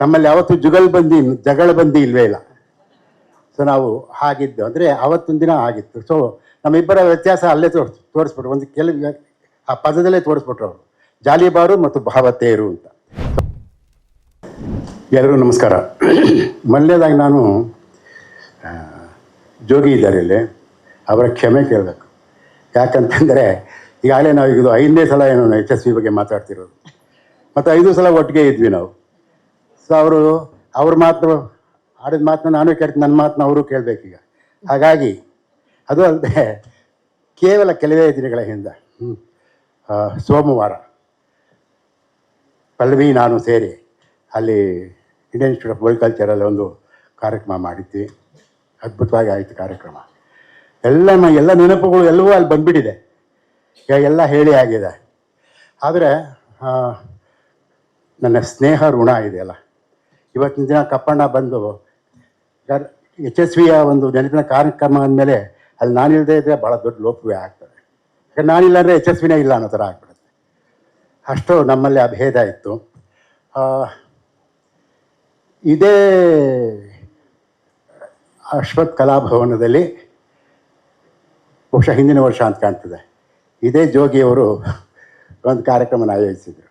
ನಮ್ಮಲ್ಲಿ ಯಾವತ್ತು ಜುಗಲ್ ಬಂದಿ, ಜಗಳ ಬಂದಿ ಇಲ್ವೇ ಇಲ್ಲ. ಸೊ ನಾವು ಹಾಗಿದ್ದು. ಅಂದರೆ ಆವತ್ತಿನ ದಿನ ಆಗಿತ್ತು ಸೊ ನಮ್ಮಿಬ್ಬರ ವ್ಯತ್ಯಾಸ ಅಲ್ಲೇ ತೋರಿಸ್, ತೋರಿಸ್ಬಿಟ್ರು. ಒಂದು ಕೆಲವು, ಆ ಪದದಲ್ಲೇ ತೋರಿಸ್ಬಿಟ್ರು ಅವರು. ಜಾಲಿಬಾರು ಮತ್ತು ಭಾವತೇರು ಅಂತ. ಎಲ್ಲರೂ ನಮಸ್ಕಾರ. ಮೊದಲನೇದಾಗಿ ನಾನು ಜೋಗಿ ಇದ್ದಾರೆ ಇಲ್ಲಿ. ಅವರ ಕ್ಷಮೆ ಕೇಳಬೇಕು. ಯಾಕಂತಂದರೆ, ಈಗಾಗಲೇ ನಾವು ಇದು ಐದನೇ ಸಲ ಏನೋ ಎಚ್ ಎಸ್ ವಿ ಬಗ್ಗೆ ಮಾತಾಡ್ತಿರೋದು. ಮತ್ತು ಐದು ಸಲ ಒಟ್ಟಿಗೆ ಇದ್ವಿ ನಾವು. ಸೊ ಅವರು, ಅವ್ರ ಮಾತು, ಆಡಿದ ಮಾತನ್ನ ನಾನು ಕೇಳ್ತೀನಿ, ನನ್ನ ಮಾತನ್ನ ಅವರು ಕೇಳಬೇಕೀಗ. ಹಾಗಾಗಿ, ಅದು ಅಲ್ಲದೆ ಕೇವಲ ಕೆಲವೇ ದಿನಗಳ ಹಿಂದೆ ಸೋಮವಾರ ಪಲ್ಲವಿ ನಾನು ಸೇರಿ, ಅಲ್ಲಿ ಇಂಡಿಯನ್ ಇನ್ಸ್ಟಿಟ್ಯೂಟ್ ಆಫ್ ವರ್ಲ್ಡ್ ಕಲ್ಚರಲ್ಲಿ ಒಂದು ಕಾರ್ಯಕ್ರಮ ಮಾಡಿದ್ವಿ. ಅದ್ಭುತವಾಗಿ ಆಯಿತು ಕಾರ್ಯಕ್ರಮ. ಎಲ್ಲ ಎಲ್ಲ ನೆನಪುಗಳು ಎಲ್ಲವೂ ಅಲ್ಲಿ ಬಂದ್ಬಿಟ್ಟಿದೆ. ಎಲ್ಲ ಹೇಳಿ ಆಗಿದೆ. ಆದರೆ ನನ್ನ ಸ್ನೇಹ ಋಣ ಇದೆಯಲ್ಲ ಇವತ್ತಿನ ದಿನ ಕಪ್ಪಣ್ಣ ಬಂದು ಯಶಸ್ವಿಯ ಒಂದು ನೆನಪಿನ ಕಾರ್ಯಕ್ರಮ ಅಂದಮೇಲೆ ಅಲ್ಲಿ ನಾನಿಲ್ಲದೆ ಇದ್ದರೆ ಭಾಳ ದೊಡ್ಡ ಲೋಪವೇ ಆಗ್ತದೆ. ಯಾಕಂದ್ರೆ ನಾನಿಲ್ಲ ಅಂದರೆ ಯಶಸ್ವಿನೇ ಇಲ್ಲ ಅನ್ನೋ ಥರ ಆಗ್ಬಿಡುತ್ತೆ. ಅಷ್ಟು ನಮ್ಮಲ್ಲಿ ಆ ಭೇದ ಇತ್ತು. ಇದೇ ಅಶ್ವಥ್ ಕಲಾಭವನದಲ್ಲಿ ಬಹುಶಃ ಹಿಂದಿನ ವರ್ಷ ಅಂತ ಕಾಣ್ತದೆ. ಇದೇ ಜೋಗಿಯವರು ಒಂದು ಕಾರ್ಯಕ್ರಮನ ಆಯೋಜಿಸಿದರು.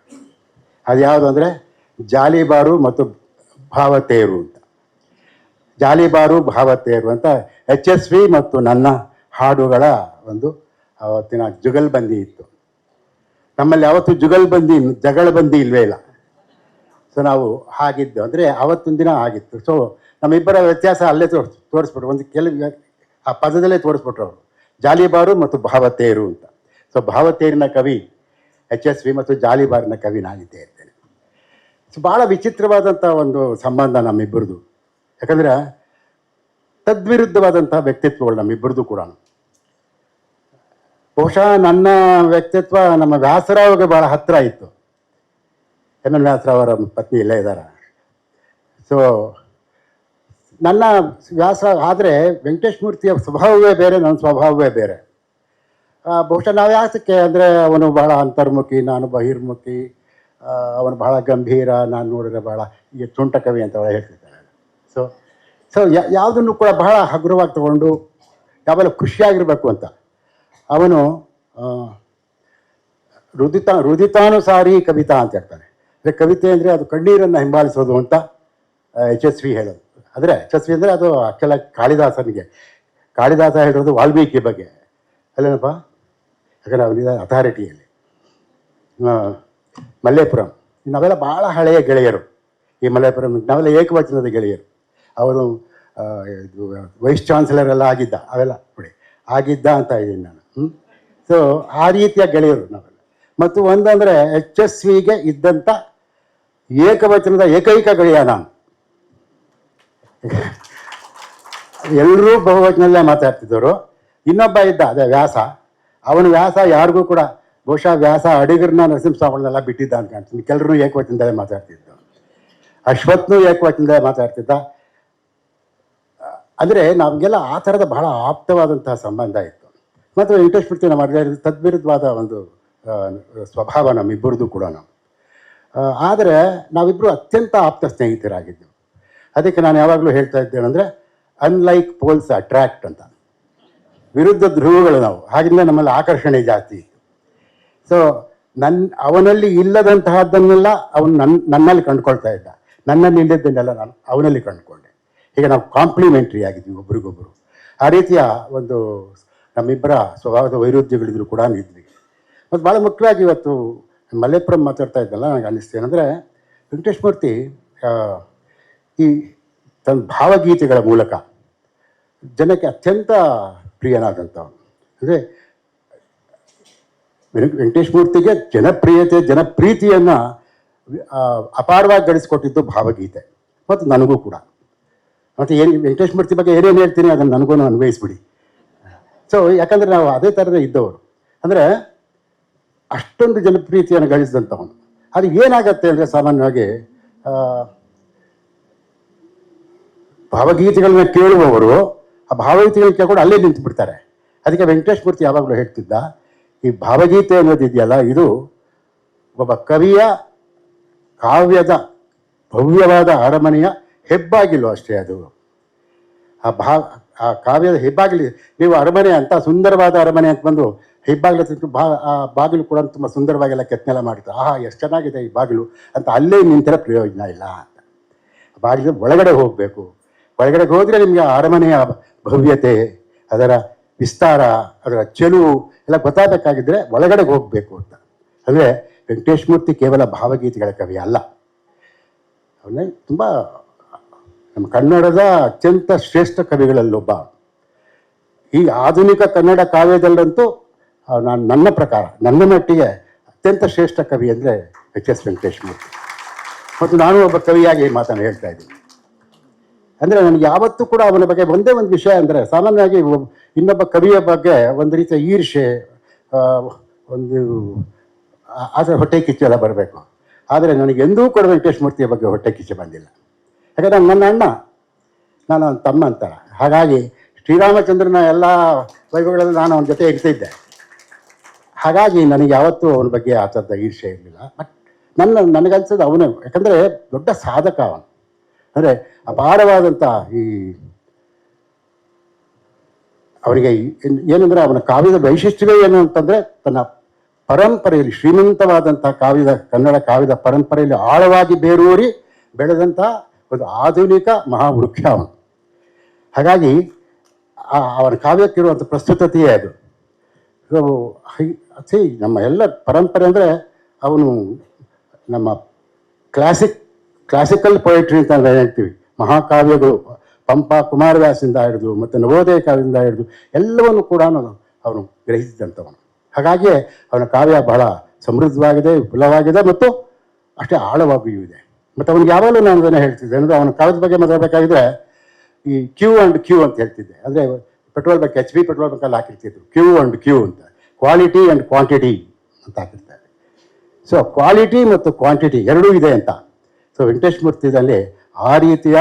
ಅದು ಯಾವುದು ಅಂದರೆ ಜಾಲಿಬಾರು ಮತ್ತು ಭಾವತೇರು ಅಂತ. ಜಾಲಿಬಾರು ಭಾವತೇರು ಅಂತ ಎಚ್ ಎಸ್ ವಿ ಮತ್ತು ನನ್ನ ಹಾಡುಗಳ ಒಂದು ಅವತ್ತಿನ ಜುಗಲ್ಬಂದಿ ಇತ್ತು. ನಮ್ಮಲ್ಲಿ ಯಾವತ್ತೂ ಜುಗಲ್ಬಂದಿ ಜಗಳಬಂದಿ ಇಲ್ವೇ ಇಲ್ಲ. ಸೊ ನಾವು ಹಾಗಿದ್ದು ಅಂದರೆ ಆವತ್ತಿನ ದಿನ ಆಗಿತ್ತು. ಸೊ ನಮ್ಮಿಬ್ಬರ ವ್ಯತ್ಯಾಸ ಅಲ್ಲೇ ತೋರಿಸ್, ತೋರಿಸ್ಬಿಟ್ರು. ಒಂದು ಕೆಲವು ಆ ಪದದಲ್ಲೇ ತೋರಿಸ್ಬಿಟ್ರು ಅವರು. ಜಾಲಿಬಾರು ಮತ್ತು ಭಾವತೇರು ಅಂತ. ಸೊ ಭಾವತೇರಿನ ಕವಿ ಎಚ್ ಎಸ್ ವಿ ಮತ್ತು ಜಾಲಿಬಾರಿನ ಕವಿ ನಾನಿದ್ದೇ ಇರ್ತೇನೆ ಸೊ ಭಾಳ ವಿಚಿತ್ರವಾದಂಥ ಒಂದು ಸಂಬಂಧ ನಮ್ಮಿಬ್ಬರದು. ಯಾಕಂದರೆ ತದ್ವಿರುದ್ಧವಾದಂಥ ವ್ಯಕ್ತಿತ್ವಗಳು ನಮ್ಮಿಬ್ಬರದು ಕೂಡ. ಬಹುಶಃ ನನ್ನ ವ್ಯಕ್ತಿತ್ವ ನಮ್ಮ ವ್ಯಾಸರಾವ್ಗೆ ಭಾಳ ಹತ್ತಿರ ಇತ್ತು. ಎಂ ಎನ್ ವ್ಯಾಸರಾವ್ ಅವರ ಪತ್ನಿ ಇಲ್ಲೇ ಇದ್ದಾರೆ. ಸೊ ನನ್ನ ವ್ಯಾಸ ಆದರೆ ವೆಂಕಟೇಶ್ ಮೂರ್ತಿಯ ಸ್ವಭಾವವೇ ಬೇರೆ, ನನ್ನ ಸ್ವಭಾವವೇ ಬೇರೆ. ಬಹುಶಃ ನಾವು ಯಾಸಕ್ಕೆ ಅಂದರೆ ಅವನು ಬಹಳ ಅಂತರ್ಮುಖಿ, ನಾನು ಬಹಿರ್ಮುಖಿ ಅವನು ಬಹಳ ಗಂಭೀರ, ನಾನು ನೋಡಿದ್ರೆ ಬಹಳ ಈಗ ತುಂಟ ಕವಿ ಅಂತ ಅವಳು ಹೇಳ್ತಿದ್ದಾಳೆ ಸೊ ಸೊ ಯಾವುದನ್ನು ಕೂಡ ಬಹಳ ಹಗುರವಾಗಿ ತಗೊಂಡು ಯಾವಾಗ ಖುಷಿಯಾಗಿರಬೇಕು ಅಂತ. ಅವನು ರುದಿತ, ರುದಿತಾನುಸಾರಿ ಕವಿತಾ ಅಂತ ಹೇಳ್ತಾನೆ. ಅಂದರೆ ಕವಿತೆ ಅಂದರೆ ಅದು ಕಣ್ಣೀರನ್ನು ಹಿಂಬಾಲಿಸೋದು ಅಂತ ಎಚ್ ಎಸ್ ವಿ ಹೇಳೋದು. ಆದರೆ ಯಶಸ್ವಿ ಅಂದರೆ ಅದು ಆಕ್ಚುಲಾಗಿ ಕಾಳಿದಾಸನಿಗೆ, ಕಾಳಿದಾಸ ಹೇಳಿರೋದು ವಾಲ್ಮೀಕಿ ಬಗ್ಗೆ. ಅಲ್ಲೇನಪ್ಪ? ಯಾಕಂದರೆ ಅವನಿದ ಅಥಾರಿಟಿಯಲ್ಲಿ. ಮಲ್ಲೇಪುರಂ. ನಾವೆಲ್ಲ ಭಾಳ ಹಳೆಯ ಗೆಳೆಯರು. ಈ ಮಲ್ಲೇಪುರಂ ನಾವೆಲ್ಲ ಏಕವಚನದ ಗೆಳೆಯರು. ಅವರು ವೈಸ್ ಚಾನ್ಸಲರ್ ಎಲ್ಲ ಆಗಿದ್ದ, ಅವೆಲ್ಲ ಬಿಡಿ ಆಗಿದ್ದ ಅಂತ ಇದ್ದೀನಿ ನಾನು. ಹ್ಞೂ ಸೊ ಆ ರೀತಿಯ ಗೆಳೆಯರು ನಾವೆಲ್ಲ ಮತ್ತು ಒಂದಂದರೆ ಎಚ್ ಎಸ್ ವಿಗೆ ಇದ್ದಂಥ ಏಕವಚನದ ಏಕೈಕ ಗೆಳೆಯ ನಾನು. ಎಲ್ಲರೂ ಬಹುವಚನಲ್ಲೇ ಮಾತಾಡ್ತಿದ್ದರು ಇನ್ನೊಬ್ಬ ಇದ್ದ, ಅದೇ ವ್ಯಾಸ. ಅವನ ವ್ಯಾಸ ಯಾರಿಗೂ ಕೂಡ ಬಹುಶಃ ವ್ಯಾಸ ಅಡಿಗರನ್ನ ನರಸಿಂಹಸ್ವಾಮಿಗಳನ್ನೆಲ್ಲ ಬಿಟ್ಟಿದ್ದ ಅಂತ ಕಾಣ್ತೀನಿ. ಕೆಲರೂ ಏಕವಚನದಲ್ಲೇ ಮಾತಾಡ್ತಿದ್ದ. ಅಶ್ವತ್ನು ಏಕವಚನದಲ್ಲೇ ಮಾತಾಡ್ತಿದ್ದ. ಅಂದರೆ ನಮಗೆಲ್ಲ ಆ ಥರದ ಬಹಳ ಆಪ್ತವಾದಂತಹ ಸಂಬಂಧ ಇತ್ತು. ಮತ್ತು ಇಂಟ್ರೆಸ್ಟ್ ಮೂರ್ತಿ ನಮ್ಮ ಅರ್ಧ ತದ್ವಿರುದ್ಧವಾದ ಒಂದು ಸ್ವಭಾವ ನಮ್ಮಿಬ್ಬರದ್ದು ಕೂಡ ನಾವು. ಆದರೆ ನಾವಿಬ್ಬರು ಅತ್ಯಂತ ಆಪ್ತ ಸ್ನೇಹಿತರಾಗಿದ್ದೆವು. ಅದಕ್ಕೆ ನಾನು ಯಾವಾಗಲೂ ಹೇಳ್ತಾ ಇದ್ದೇನೆಂದರೆ ಅನ್ಲೈಕ್ ಪೋಲ್ಸ್ ಅಟ್ರಾಕ್ಟ್ ಅಂತ. ವಿರುದ್ಧ ಧ್ರುವಗಳು ನಾವು. ಹಾಗಿಂದ ನಮ್ಮಲ್ಲಿ ಆಕರ್ಷಣೆ ಜಾಸ್ತಿ ಸೊ ನನ್ನ ಅವನಲ್ಲಿ ಇಲ್ಲದಂತಹದ್ದನ್ನೆಲ್ಲ ಅವನು ನನ್ನ ನನ್ನಲ್ಲಿ ಕಂಡುಕೊಳ್ತಾ ಇದ್ದ. ನನ್ನಲ್ಲಿ ಇಲ್ಲದನ್ನೆಲ್ಲ ನಾನು ಅವನಲ್ಲಿ ಕಂಡುಕೊಂಡೆ. ಈಗ ನಾವು ಕಾಂಪ್ಲಿಮೆಂಟ್ರಿ ಆಗಿದ್ವಿ ಒಬ್ರಿಗೊಬ್ಬರು ಆ ರೀತಿಯ ಒಂದು ನಮ್ಮಿಬ್ಬರ ಸ್ವಭಾವದ ವೈರುಧ್ಯಗಳಿದ್ರು ಕೂಡ ಇದ್ವಿ ಮತ್ತು ಭಾಳ ಮುಖ್ಯವಾಗಿ ಇವತ್ತು ಮಲ್ಲೇಪುರಂ ಮಾತಾಡ್ತಾ ಇದ್ದಲ್ಲ ನನಗೆ ಅನ್ನಿಸ್ತು ಏನಂದರೆ ವೆಂಕಟೇಶ್ ಮೂರ್ತಿ ಈ ತನ್ನ ಭಾವಗೀತೆಗಳ ಮೂಲಕ ಜನಕ್ಕೆ ಅತ್ಯಂತ ಪ್ರಿಯನಾದಂಥವನು. ಅಂದರೆ ವೆಂಕಟೇಶ್ ಮೂರ್ತಿಗೆ ಜನಪ್ರಿಯತೆ, ಜನಪ್ರೀತಿಯನ್ನು ಅಪಾರವಾಗಿ ಗಳಿಸ್ಕೊಟ್ಟಿದ್ದು ಭಾವಗೀತೆ. ಮತ್ತು ನನಗೂ ಕೂಡ. ಮತ್ತು ಏನು, ವೆಂಕಟೇಶ್ ಮೂರ್ತಿ ಬಗ್ಗೆ ಏನೇನು ಹೇಳ್ತೀನಿ ಅದನ್ನು ನನಗೂ ಅನ್ವಯಿಸ್ಬಿಡಿ. ಸೊ ಯಾಕಂದರೆ ನಾವು ಅದೇ ಥರದ ಇದ್ದವರು. ಅಂದರೆ, ಅಷ್ಟೊಂದು ಜನಪ್ರೀತಿಯನ್ನು ಗಳಿಸಿದಂಥವನು ಅದು ಏನಾಗತ್ತೆ ಅಂದರೆ ಸಾಮಾನ್ಯವಾಗಿ ಭಾವಗೀತೆಗಳನ್ನ ಕೇಳುವವರು, ಆ ಭಾವಗೀತೆಗಳನ್ನ ಕೂಡ ಅಲ್ಲೇ ನಿಂತು ಬಿಡ್ತಾರೆ ಅದಕ್ಕೆ ವೆಂಕಟೇಶ್ ಮೂರ್ತಿ ಯಾವಾಗಲೂ ಹೇಳ್ತಿದ್ದ ಈ ಭಾವಗೀತೆ ಅನ್ನೋದಿದೆಯಲ್ಲ ಇದು ಒಬ್ಬ ಕವಿಯ ಕಾವ್ಯದ ಭವ್ಯವಾದ ಅರಮನೆಯ ಹೆಬ್ಬಾಗಿಲು ಅಷ್ಟೇ ಅದು. ಆ ಭಾವ ಆ ಕಾವ್ಯದ ಹೆಬ್ಬಾಗಿಲು, ನೀವು ಅರಮನೆ ಅಂತ ಸುಂದರವಾದ ಅರಮನೆ ಅಂತ ಬಂದು ಹೆಬ್ಬಾಗಿಲು ಬಾ ಆ ಬಾಗಿಲು ಕೂಡ ತುಂಬ ಸುಂದರವಾಗೆಲ್ಲ ಕೆತ್ತನೆಲ್ಲ ಮಾಡಿರ್ತಾರೆ ಆಹಾ, ಎಷ್ಟು ಚೆನ್ನಾಗಿದೆ ಈ ಬಾಗಿಲು ಅಂತ ಅಲ್ಲೇ ನಿಂತರ ಪ್ರಯೋಜನ ಇಲ್ಲ ಅಂತ. ಬಾಗಿಲು ಒಳಗಡೆ ಹೋಗಬೇಕು. ಒಳಗಡೆ ಹೋದರೆ ನಿಮಗೆ ಅರಮನೆಯ ಭವ್ಯತೆ, ಅದರ ವಿಸ್ತಾರ, ಅದರ ಚೆಲುವು ಎಲ್ಲ ಗೊತ್ತಾಗಬೇಕಾಗಿದ್ದರೆ ಒಳಗಡೆ ಹೋಗಬೇಕು ಅಂತ. ಅಂದರೆ ವೆಂಕಟೇಶ್ ಮೂರ್ತಿ ಕೇವಲ ಭಾವಗೀತೆಗಳ ಕವಿ ಅಲ್ಲ. ಅವನ ತುಂಬ ನಮ್ಮ ಕನ್ನಡದ ಅತ್ಯಂತ ಶ್ರೇಷ್ಠ ಕವಿಗಳಲ್ಲೊಬ್ಬ ಈ ಆಧುನಿಕ ಕನ್ನಡ ಕಾವ್ಯದಲ್ಲಂತೂ ನಾನು ನನ್ನ ಪ್ರಕಾರ, ನನ್ನ ಮಟ್ಟಿಗೆ ಅತ್ಯಂತ ಶ್ರೇಷ್ಠ ಕವಿ ಅಂದರೆ ಎಚ್ ಎಸ್ ವೆಂಕಟೇಶ್ ಮೂರ್ತಿ. ಮತ್ತು ನಾನು ಒಬ್ಬ ಕವಿಯಾಗಿ ಮಾತನ್ನು ಹೇಳ್ತಾ ಇದ್ದೀನಿ. ಅಂದರೆ ನನಗೆ ಯಾವತ್ತೂ ಕೂಡ ಅವನ ಬಗ್ಗೆ ಒಂದೇ ಒಂದು ವಿಷಯ ಅಂದರೆ ಸಾಮಾನ್ಯವಾಗಿ ಇನ್ನೊಬ್ಬ ಕವಿಯ ಬಗ್ಗೆ ಒಂದು ರೀತಿಯ ಈರ್ಷೆ ಒಂದು ಆ- ಹೊಟ್ಟೆ ಕಿಚ್ಚು ಕಿಚ್ಚೆಲ್ಲ ಬರಬೇಕು. ಆದರೆ ನನಗೆ ಎಂದೂ ಕೂಡ ವೆಂಕಟೇಶ್ ಮೂರ್ತಿಯ ಬಗ್ಗೆ ಹೊಟ್ಟೆ ಕಿಚ್ಚೆ ಬಂದಿಲ್ಲ. ಯಾಕಂದರೆ ನನ್ನ ಅಣ್ಣ, ನಾನು ಅವನ ತಮ್ಮ ಅಂತ. ಹಾಗಾಗಿ ಶ್ರೀರಾಮಚಂದ್ರನ ಎಲ್ಲ ವೈಭವಗಳಲ್ಲಿ ನಾನು ಅವನ ಜೊತೆ ಇರ್ತಿದ್ದೆ. ಹಾಗಾಗಿ ನನಗೆ ಯಾವತ್ತೂ ಅವನ ಬಗ್ಗೆ ಆ ಥರದ ಈರ್ಷೆ ಇರಲಿಲ್ಲ. ಬಟ್ ನನ್ನ ನನಗನ್ಸೋದು ಅವನೇ. ಯಾಕಂದರೆ ದೊಡ್ಡ ಸಾಧಕ ಅವನು. ಅಂದರೆ ಅಪಾರವಾದಂಥ ಈ ಅವರಿಗೆ ಏನಂದರೆ ಅವನ ಕಾವ್ಯದ ವೈಶಿಷ್ಟ್ಯವೇ ಏನು ಅಂತಂದರೆ ತನ್ನ ಪರಂಪರೆಯಲ್ಲಿ ಶ್ರೀಮಂತವಾದಂಥ ಕಾವ್ಯದ ಕನ್ನಡ ಕಾವ್ಯದ ಪರಂಪರೆಯಲ್ಲಿ ಆಳವಾಗಿ ಬೇರೂರಿ ಬೆಳೆದಂಥ ಒಂದು ಆಧುನಿಕ ಮಹಾವೃಕ್ಷ ಅವನು. ಹಾಗಾಗಿ ಅವನ ಕಾವ್ಯಕ್ಕಿರುವಂಥ ಪ್ರಸ್ತುತತೆಯೇ ಅದು. ನಮ್ಮ ಎಲ್ಲ ಪರಂಪರೆ ಅಂದರೆ ಅವನು ನಮ್ಮ ಕ್ಲಾಸಿಕ್ ಕ್ಲಾಸಿಕಲ್ ಪೊಯೆಟ್ರಿ ಅಂತ ಹೇಳ್ತೀವಿ. ಮಹಾಕಾವ್ಯಗಳು, ಪಂಪ ಕುಮಾರದಾಸಿಂದ ಹಿಡಿದು, ಮತ್ತು ನವೋದಯ ಕಾವ್ಯದಿಂದ ಹಿಡಿದು, ಎಲ್ಲವನ್ನು ಕೂಡ ಅವನು ಗ್ರಹಿಸಿದಂಥವನು. ಹಾಗಾಗಿ ಅವನ ಕಾವ್ಯ ಬಹಳ ಸಮೃದ್ಧವಾಗಿದೆ, ವಿಪುಲವಾಗಿದೆ ಮತ್ತು ಅಷ್ಟೇ ಆಳವಾಗಿಯೂ ಇದೆ. ಮತ್ತು ಅವನಿಗೆ ಯಾವಾಗಲೂ ನಾನು ಅದನ್ನು ಹೇಳ್ತಿದ್ದೆ. ಅಂದರೆ ಅವನ ಕಾವ್ಯದ ಬಗ್ಗೆ ಮಾತಾಡಬೇಕಾಗಿದ್ರೆ ಈ ಕ್ಯೂ ಆ್ಯಂಡ್ ಕ್ಯೂ ಅಂತ ಹೇಳ್ತಿದ್ದೆ. ಅಂದರೆ ಪೆಟ್ರೋಲ್ ಬಗ್ಗೆ ಎಚ್ ಬಿ ಪೆಟ್ರೋಲ್ ಬಂಕಲ್ಲಿ ಹಾಕಿರ್ತಿದ್ರು. ಕ್ಯೂ ಆ್ಯಂಡ್ ಕ್ಯೂ ಅಂತ. ಕ್ವಾಲಿಟಿ ಆ್ಯಂಡ್ ಕ್ವಾಂಟಿಟಿ ಅಂತ ಹಾಕಿರ್ತಾರೆ. ಸೊ ಕ್ವಾಲಿಟಿ ಮತ್ತು ಕ್ವಾಂಟಿಟಿ ಎರಡೂ ಇದೆ ಅಂತ. ಸೊ ವೆಂಕಟೇಶ್ ಮೂರ್ತಿದಲ್ಲಿ ಆ ರೀತಿಯ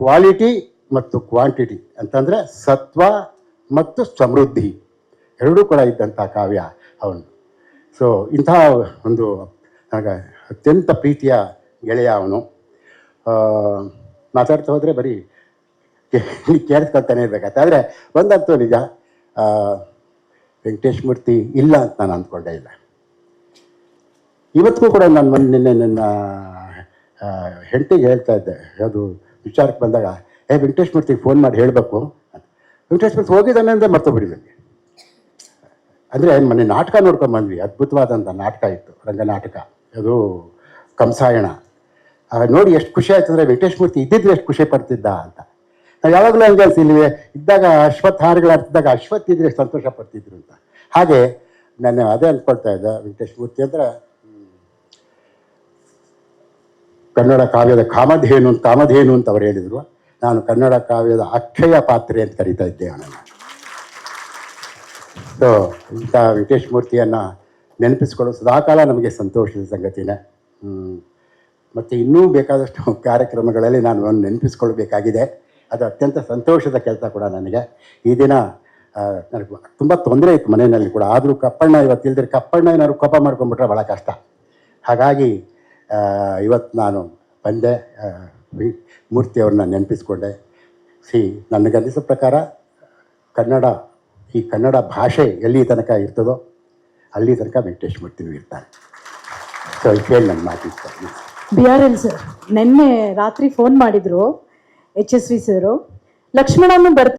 ಕ್ವಾಲಿಟಿ ಮತ್ತು ಕ್ವಾಂಟಿಟಿ ಅಂತಂದರೆ ಸತ್ವ ಮತ್ತು ಸಮೃದ್ಧಿ ಎರಡೂ ಕೂಡ ಇದ್ದಂಥ ಕಾವ್ಯ ಅವನು. ಸೊ ಇಂತಹ ಒಂದು ನನಗೆ ಅತ್ಯಂತ ಪ್ರೀತಿಯ ಗೆಳೆಯ ಅವನು. ಮಾತಾಡ್ತಾ ಹೋದರೆ ಬರೀ ಕೇಳಿಸ್ಕೊಳ್ತಾನೆ ಇರಬೇಕಾಗ್ತದೆ ಆದರೆ ಒಂದಂತೂ ನಿಜ ವೆಂಕಟೇಶ್ ಮೂರ್ತಿ ಇಲ್ಲ ಅಂತ ನಾನು ಅಂದ್ಕೊಂಡೇ ಇಲ್ಲ. ಇವತ್ತಿಗೂ ಕೂಡ ನಾನು ಮೊನ್ನೆ ನಿನ್ನೆ ನನ್ನ ಹೆಂಡತಿಗೆ ಹೇಳ್ತಾ ಇದ್ದೆ, ಅದು ವಿಚಾರಕ್ಕೆ ಬಂದಾಗ, ಏ, ವೆಂಕಟೇಶ್ ಮೂರ್ತಿಗೆ ಫೋನ್ ಮಾಡಿ ಹೇಳಬೇಕು. ವೆಂಕಟೇಶ್ ಮೂರ್ತಿ ಹೋಗಿದ್ದಾನೆ ಅಂದರೆ ಮರ್ತೋಗ್ಬಿಡಿ ನನಗೆ ಅಂದರೆ ಮೊನ್ನೆ ನಾಟಕ ನೋಡ್ಕೊಂಡು ಬಂದ್ವಿ ಅದ್ಭುತವಾದಂಥ ನಾಟಕ ಇತ್ತು, ರಂಗನಾಟಕ. ಅದು ಕಂಸಾಯಣ. ನೋಡಿ ಎಷ್ಟು ಖುಷಿ ಆಯ್ತು ಅಂದರೆ ವೆಂಕಟೇಶ್ ಮೂರ್ತಿ ಇದ್ದಿದ್ರೆ ಎಷ್ಟು ಖುಷಿ ಪಡ್ತಿದ್ದ ಅಂತ. ನಾವು ಯಾವಾಗಲೂ ಹಂಗೆ ಅನ್ಸಿಲ್ವಿ ಇದ್ದಾಗ ಅಶ್ವತ್ಥ ಹಾಡುಗಳು ಆಡ್ತಿದ್ದಾಗ ಅಶ್ವತ್ಥ ಇದ್ರೆ ಸಂತೋಷ ಪಡ್ತಿದ್ರು ಅಂತ. ಹಾಗೆ, ನಾನು ಅದೇ ಅಂದ್ಕೊಳ್ತಾ ಇದ್ದೆ, ವೆಂಕಟೇಶ್ ಮೂರ್ತಿ ಅಂದರೆ ಕನ್ನಡ ಕಾವ್ಯದ ಕಾಮಧೇನು ಕಾಮಧೇನು ಅಂತ ಅವರು ಹೇಳಿದರು. ನಾನು ಕನ್ನಡ ಕಾವ್ಯದ ಅಕ್ಷಯ ಪಾತ್ರೆ ಅಂತ ಕರಿತಾ ಇದ್ದೆ ಅವನನ್ನು. ಸೊ ಇಂಥ ಮೂರ್ತಿಯನ್ನು ನೆನಪಿಸ್ಕೊಳ್ಳೋ ಸದಾಕಾಲ ನಮಗೆ ಸಂತೋಷದ ಸಂಗತಿನೇ. ಮತ್ತು ಇನ್ನೂ ಬೇಕಾದಷ್ಟು ಕಾರ್ಯಕ್ರಮಗಳಲ್ಲಿ ನಾನು ಅವನು ನೆನಪಿಸ್ಕೊಳ್ಬೇಕಾಗಿದೆ. ಅದು ಅತ್ಯಂತ ಸಂತೋಷದ ಕೆಲಸ ಕೂಡ ನನಗೆ. ಈ ದಿನ ನನಗೆ ತುಂಬ ತೊಂದರೆ ಇತ್ತು ಮನೆಯಲ್ಲಿ ಕೂಡ. ಆದರೂ ಕಪ್ಪಣ್ಣ ಇವತ್ತು ಇಲ್ದಿರೆ ಕಪ್ಪಣ್ಣ ಏನಾದ್ರು ಕೋಪ ಮಾಡ್ಕೊಂಡ್ಬಿಟ್ರೆ ಭಾಳ ಕಷ್ಟ. ಹಾಗಾಗಿ ಇವತ್ತು ನಾನು ಬಂದೆ ಮೂರ್ತಿಯವ್ರನ್ನ ನೆನಪಿಸ್ಕೊಂಡೆ. ಸಿ ನನಗನ್ನಿಸೋ ಪ್ರಕಾರ ಕನ್ನಡ, ಈ ಕನ್ನಡ ಭಾಷೆ ಎಲ್ಲಿ ತನಕ ಇರ್ತದೋ ಅಲ್ಲಿ ತನಕ ವೆಂಕಟೇಶ್ ಮೂರ್ತಿನೂ ಇರ್ತಾನೆ. ಸೊ ಕೇಳಿ ನನ್ನ ನಾನು ಮಾತಿಸ್ತೀನಿ ಬಿ ಆರ್ ಎಲ್ ಸರ್, ನಿನ್ನೆ ರಾತ್ರಿ ಫೋನ್ ಮಾಡಿದರು ಎಚ್ ಎಸ್ ವಿ ಸರು. ಲಕ್ಷ್ಮಣನು ಬರ್ತ